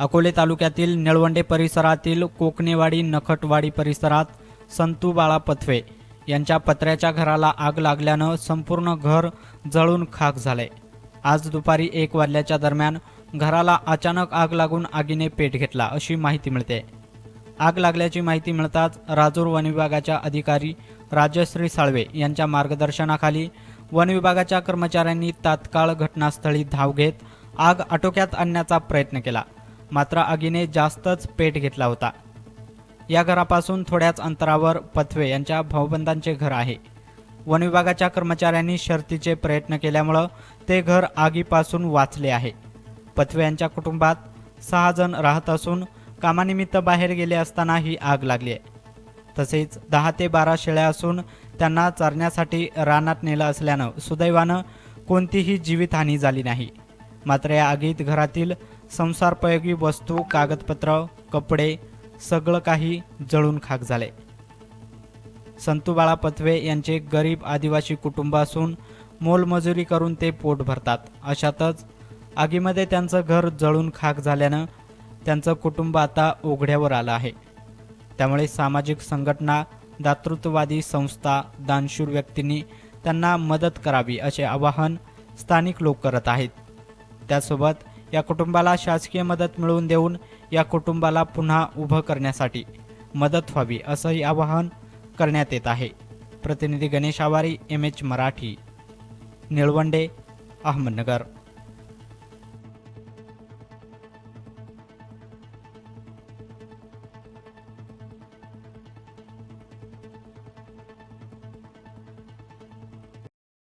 अकोले तालुक्यातील निळवंडे परिसरातील कोकणेवाडी नखटवाडी परिसरात संतू बाळा पथवे यांच्या पत्र्याच्या घराला आग लागल्यानं संपूर्ण घर जळून खाक झाले. आज दुपारी एक वाजल्याच्या दरम्यान घराला अचानक आग लागून आगीने पेट घेतला अशी माहिती मिळते. आग लागल्याची माहिती मिळताच राजूर वन विभागाच्या अधिकारी राजश्री साळवे यांच्या मार्गदर्शनाखाली वनविभागाच्या कर्मचाऱ्यांनी तात्काळ घटनास्थळी धाव घेत आग आटोक्यात आणण्याचा प्रयत्न केला. मात्र आगीने जास्तच पेट घेतला होता. या घरापासून थोड्याच अंतरावर पथवे यांच्या भाऊबंदांचे घर आहे. वन विभागाच्या कर्मचाऱ्यांनी शर्तीचे प्रयत्न केल्यामुळं ते घर आगीपासून वाचले आहे. पथवे यांच्या कुटुंबात सहा जण राहत असून कामानिमित्त बाहेर गेले असताना ही आग लागली आहे. तसेच दहा ते बारा शेळ्या असून त्यांना चरण्यासाठी रानात नेलं असल्यानं सुदैवानं कोणतीही जीवितहानी झाली नाही. मात्र या आगीत घरातील संसारपयोगी वस्तू कागदपत्र कपडे सगळं काही जळून खाक झाले. संतूबाळा पथवे यांचे गरीब आदिवासी कुटुंब असून मोलमजुरी करून ते पोट भरतात. अशातच आगीमध्ये त्यांचं घर जळून खाक झाल्यानं त्यांचं कुटुंब आता उघड्यावर आलं आहे. त्यामुळे सामाजिक संघटना दातृत्ववादी संस्था दानशूर व्यक्तींनी त्यांना मदत करावी असे आवाहन स्थानिक लोक करत आहेत. त्यासोबत या कुटुंबाला शासकीय मदत मिळवून देऊन या कुटुंबाला पुन्हा उभं करण्यासाठी मदत व्हावी असंही आवाहन करण्यात येत आहे. प्रतिनिधी गणेश आवारी एम एच मराठी निळवंडे अहमदनगर.